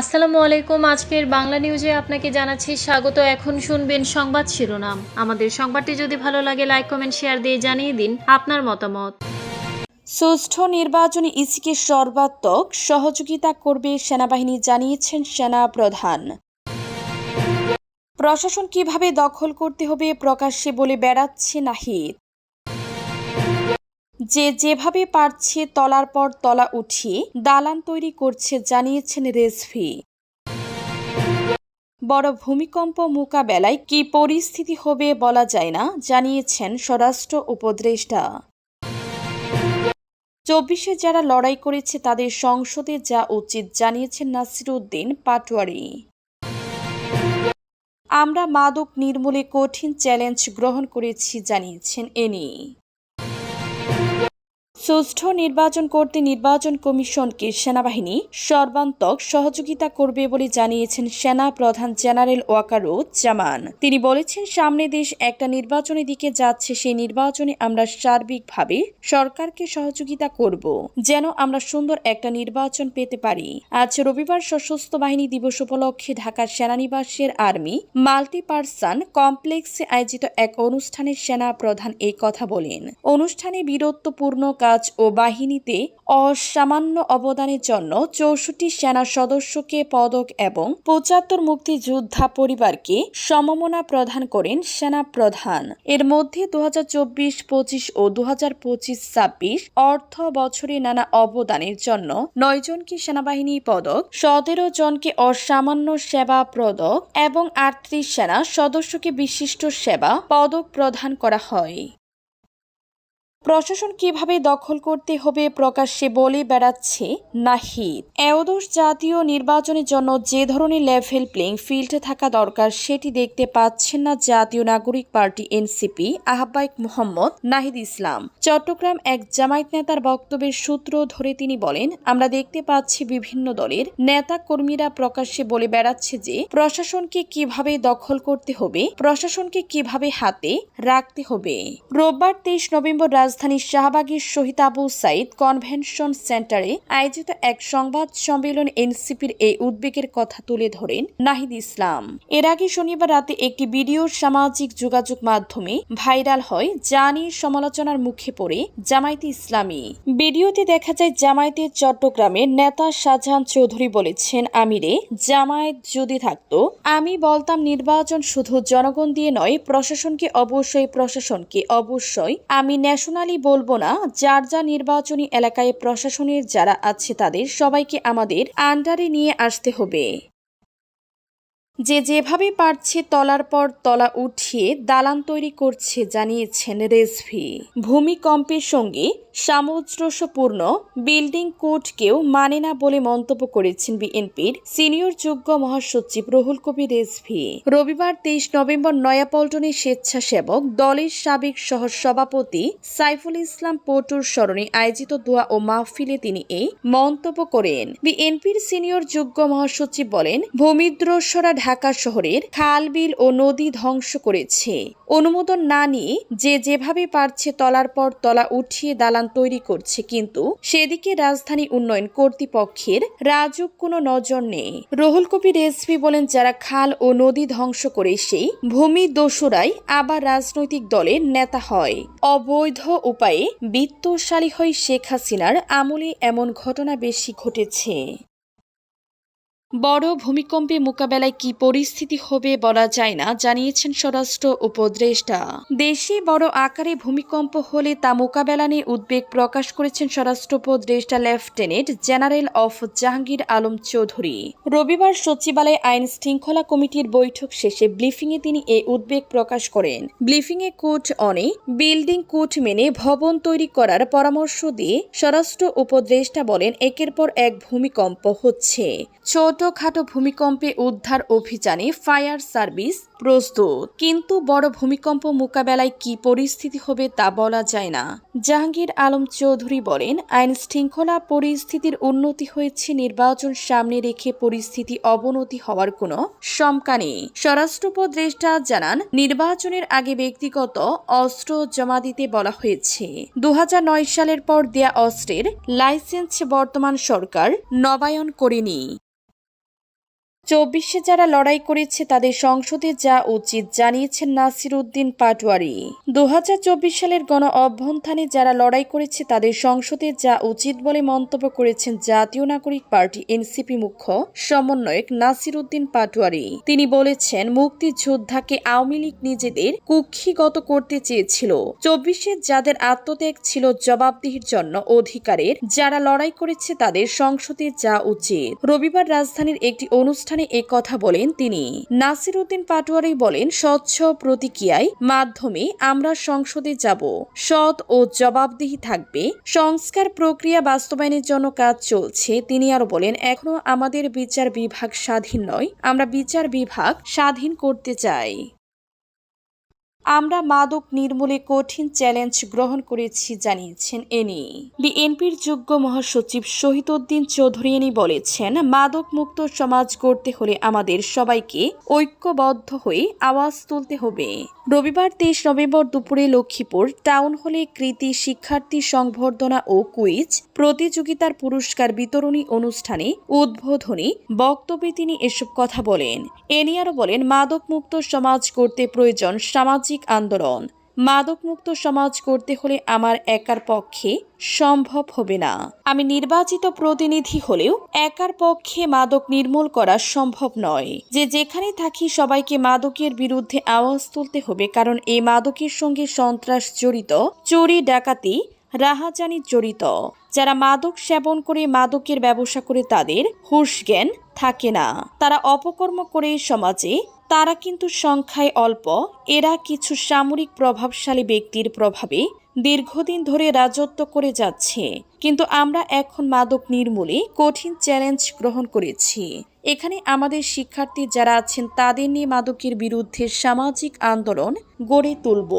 আসসালামু আলাইকুম। আজকের বাংলা নিউজে আপনাকে জানাচ্ছি স্বাগত। এখন শুনবেন সংবাদ শিরোনাম। আমাদের সংবাদটি যদি ভালো লাগে লাইক কমেন্ট শেয়ার দিয়ে জানিয়ে দিন আপনার মতামত। সুষ্ঠু নির্বাচনে ইসিকে সর্বাত্মক সহযোগিতা করবে সেনাবাহিনী, জানিয়েছেন সেনা প্রধান প্রশাসন কীভাবে দখল করতে হবে প্রকাশ্যে বলে বেড়াচ্ছে নাহিদ। যে যেভাবে পারছে তলার পর তলা উঠিয়ে দালান তৈরি করছে জানিয়েছেন রেজভি। বড় ভূমিকম্প মোকাবেলায় কি পরিস্থিতি হবে বলা যায় না, জানিয়েছেন স্বরাষ্ট্র উপদেষ্টা। চব্বিশে যারা লড়াই করেছে তাদের সংসদে যা উচিত জানিয়েছেন নাসিরুদ্দিন পাটোয়ারি। আমরা মাদক নির্মূলে কঠিন চ্যালেঞ্জ গ্রহণ করেছি, জানিয়েছেন এনি সুষ্ঠু নির্বাচন করতে নির্বাচন কমিশনকে সেনাবাহিনী সর্বান্তক সহযোগিতা করবে বলে জানিয়েছেন সেনা প্রধান জেনারেল ওয়াকারুজ্জামান তিনি বলেছেন, সামনে দেশ একটা নির্বাচনের দিকে যাচ্ছে, সেই নির্বাচনে আমরা সার্বিকভাবে সরকারকে সহযোগিতা করব, যেন আমরা সুন্দর একটা নির্বাচন পেতে পারি। আজ রবিবার সশস্ত্র বাহিনী দিবস উপলক্ষে ঢাকার সেনানিবাসের আর্মি মাল্টিপার্সন কমপ্লেক্সে আয়োজিত এক অনুষ্ঠানে সেনা প্রধান এই কথা বলেন। অনুষ্ঠানে বীরত্বপূর্ণ কাজ ও বাহিনীতে অসামান্য অবদানের জন্য চৌষট্টি সেনা সদস্যকে পদক এবং পঁচাত্তর মুক্তিযোদ্ধা পরিবারকে সমমনা প্রদান করেন সেনা প্রধান। এর মধ্যে দু হাজার চব্বিশ, পঁচিশ ও দু হাজার পঁচিশ, ছাব্বিশ অর্থ বছরে নানা অবদানের জন্য নয় জনকে সেনাবাহিনী পদক, সতেরো জনকে অসামান্য সেবা পদক এবং আটত্রিশ সেনা সদস্যকে বিশিষ্ট সেবা পদক প্রদান করা হয়। প্রশাসন কীভাবে দখল করতে হবে প্রকাশ্যে বলে বেড়াচ্ছে নাহিদ। এওদোষ জাতীয় নির্বাচনের জন্য যে ধরনের লেভেল প্লেইং ফিল্ড থাকা দরকার, সেটি দেখতে পাচ্ছেন না জাতীয় নাগরিক পার্টি এনসিপি আহ্বায়ক মোহাম্মদ নাহিদ ইসলাম। চট্টগ্রাম এক জামায়াত নেতার বক্তব্যের সূত্র ধরে তিনি বলেন, আমরা দেখতে পাচ্ছি বিভিন্ন দলের নেতা কর্মীরা প্রকাশ্যে বলে বেড়াচ্ছে যে, প্রশাসনকে কীভাবে দখল করতে হবে, প্রশাসনকে কীভাবে হাতে রাখতে হবে। রোববার তেইশ নভেম্বর রাজধানীর শাহবাগের শহীদ আবু সাইদ কনভেনশন সেন্টারে আয়োজিত এক সংবাদ সম্মেলন এনসিপির এই উদ্বেগের কথা তুলে ধরেন নাহিদ ইসলাম। এর আগে শনিবার রাতে একটি ভিডিও সামাজিক যোগাযোগ মাধ্যমে ভাইরাল হয়, যা নিয়ে সমালোচনার মুখে পড়ে জামায়াতে ইসলামী। ভিডিওতে দেখা যায় জামায়াতের চট্টগ্রামের নেতা শাহজাহান চৌধুরী বলেছেন, আমিরে, জামায়াত যদি থাকত, আমি বলতাম নির্বাচন শুধু জনগণ দিয়ে নয়, প্রশাসনকে অবশ্যই প্রশাসনকে অবশ্যই আমি ন্যাশনালি বলব না, যার যা নির্বাচনী এলাকায় প্রশাসনের যারা আছে তাদের সবাইকে আমাদের আন্ডারে নিয়ে আসতে হবে। যে যেভাবে পারছে তলার পর তলা উঠিয়ে দালান তৈরি করছে, জানিয়েছেন রেজভি। ভূমিকম্পের সঙ্গে সামঞ্জস্যপূর্ণ বিল্ডিং কোডকেও মানে না বলে মন্তব্য করেছেন বিএনপির সিনিয়র যোগ্য মহাসচিব রুহুল কবির রেজভি। রবিবার তেইশ নভেম্বর নয়াপল্টনে স্বেচ্ছাসেবক দলের সাবেক সহ সভাপতি সাইফুল ইসলাম পটুর স্মরণে আয়োজিত দোয়া ও মাহফিলে তিনি এই মন্তব্য করেন। বিএনপির সিনিয়র যোগ্য মহাসচিব বলেন ভূমিদ্রস্যরা ঢাকা শহরের খাল, বিল ও নদী ধ্বংস করেছে। অনুমোদন না নিয়ে যে যেভাবে পারছে তলার পর তলা উঠিয়ে দালান তৈরি করছে, কিন্তু সেদিকে রাজধানী উন্নয়ন কর্তৃপক্ষের রাজুক কোনো নজর নেই। রহুল কবির রেসপি বলেন, যারা খাল ও নদী ধ্বংস করে, সেই ভূমি দোসরাই আবার রাজনৈতিক দলের নেতা হয়। অবৈধ উপায়ে বিত্তশালী হয় শেখ হাসিনার আমলে এমন ঘটনা বেশি ঘটেছে। বড় ভূমিকম্পে মোকাবেলায় কি পরিস্থিতি হবে বলা যায় না, জানিয়েছেন স্বরাষ্ট্র উপদেষ্টা। দেশে বড় আকারে ভূমিকম্প হলে তা মোকাবেলা নিয়ে উদ্বেগ প্রকাশ করেছেন স্বরাষ্ট্র উপদেষ্টা lieutenant general of Jahangir Alam Chowdhury. রবিবার সচিবালয়ে আইন শৃঙ্খলা কমিটির বৈঠক শেষে ব্রিফিংয়ে তিনি এই উদ্বেগ প্রকাশ করেন। ব্রিফিংয়ে কোট অনে, বিল্ডিং কোট মেনে ভবন তৈরি করার পরামর্শ দিয়ে স্বরাষ্ট্র উপদেষ্টা বলেন, একের পর এক ভূমিকম্প হচ্ছে। ছোটখাটো ভূমিকম্পে উদ্ধার অভিযানে ফায়ার সার্ভিস প্রস্তুত। কিন্তু বড় ভূমিকম্প মোকাবেলায় কি পরিস্থিতি হবে তা বলা যায় না। জাহাঙ্গীর আলম চৌধুরী বলেন, আইন শৃঙ্খলা পরিস্থিতির উন্নতি হয়েছে, নির্বাচন সামনে রেখে পরিস্থিতি অবনতি হওয়ার কোনো শঙ্কা নেই। স্বরাষ্ট্র উপদেষ্টা জানান, নির্বাচনের আগে ব্যক্তিগত অস্ত্র জমা দিতে বলা হয়েছে। দু হাজার নয় সালের পর দেয়া অস্ত্রের লাইসেন্স বর্তমান সরকার নবায়ন করেনি। চব্বিশে যারা লড়াই করেছে তাদের সংসদে যা উচিত জানিয়েছেন নাসির উদ্দিন পাটোয়ারি। দু সালের গণ অভ্যন্থানে যারা লড়াই করেছে তাদের সংসদে যা উচিত বলে মন্তব্য করেছেন জাতীয় নাগরিক পার্টি এনসিপি মুখ্য সমন্বয়ক নাসির উদ্দিন পাটোয়ারি। তিনি বলেছেন, মুক্তিযোদ্ধাকে আওয়ামী লীগ নিজেদের কুক্ষিগত করতে চেয়েছিল। চব্বিশে যাদের আত্মত্যাগ ছিল জবাবদিহির জন্য অধিকারের, যারা লড়াই করেছে তাদের সংসদে যা উচিত। রবিবার রাজধানীর একটি অনুষ্ঠানে এ কথা বলেন তিনি। নাসির উদ্দিন পাটোয়ারি বলেন, স্বচ্ছ প্রতিক্রিয়ায় মাধ্যমে আমরা সংসদে যাব। সৎ ও জবাবদিহি থাকবে। সংস্কার প্রক্রিয়া বাস্তবায়নের জন্য কাজ চলছে। তিনি আরও বলেন, এখনও আমাদের বিচার বিভাগ স্বাধীন নয়। আমরা বিচার বিভাগ স্বাধীন করতে চাই। আমরা মাদক নির্মূলে কঠিন চ্যালেঞ্জ গ্রহণ করেছি, জানিয়েছেন এনি বিএনপির যোগ্য মহাসচিব শহীদউদ্দিন চৌধুরী এনি বলেছেন মাদক মুক্ত সমাজ গড়তে হলে আমাদের সবাইকে ঐক্যবদ্ধ হয়ে আওয়াজ তুলতে হবে। রবিবার তেইশ নভেম্বর দুপুরে লক্ষ্মীপুর টাউন হলে কৃতি শিক্ষার্থী সংবর্ধনা ও কুইজ প্রতিযোগিতার পুরস্কার বিতরণী অনুষ্ঠানে উদ্বোধনী বক্তব্যে তিনি এসব কথা বলেন। এনি বলেন মাদক মুক্ত সমাজ করতে প্রয়োজন সামাজিক আন্দোলন। মাদকমুক্ত সমাজ করতে হলে আমার একার পক্ষে সম্ভব হবে না। আমি নির্বাচিত প্রতিনিধি হলেও একার পক্ষে মাদক নির্মূল করা সম্ভব নয়। যে যেখানে থাকি সবাইকে মাদকের বিরুদ্ধে আওয়াজ তুলতে হবে, কারণ এই মাদকের সঙ্গে সন্ত্রাস জড়িত, চুরি, ডাকাতি, রাহাজানি জড়িত। যারা মাদক সেবন করে মাদকের ব্যবসা করে তাদের হুশ জ্ঞান থাকে না। তারা অপকর্ম করে সমাজে তারা কিন্তু সংখ্যায় অল্প। এরা কিছু সামরিক প্রভাবশালী ব্যক্তির প্রভাবে দীর্ঘদিন ধরে রাজত্ব করে যাচ্ছে। কিন্তু আমরা এখন মাদক নির্মূলে কঠিন চ্যালেঞ্জ গ্রহণ করেছি। এখানে আমাদের শিক্ষার্থী যারা আছেন তাদের নিয়ে মাদকের বিরুদ্ধে সামাজিক আন্দোলন গড়ে তুলব।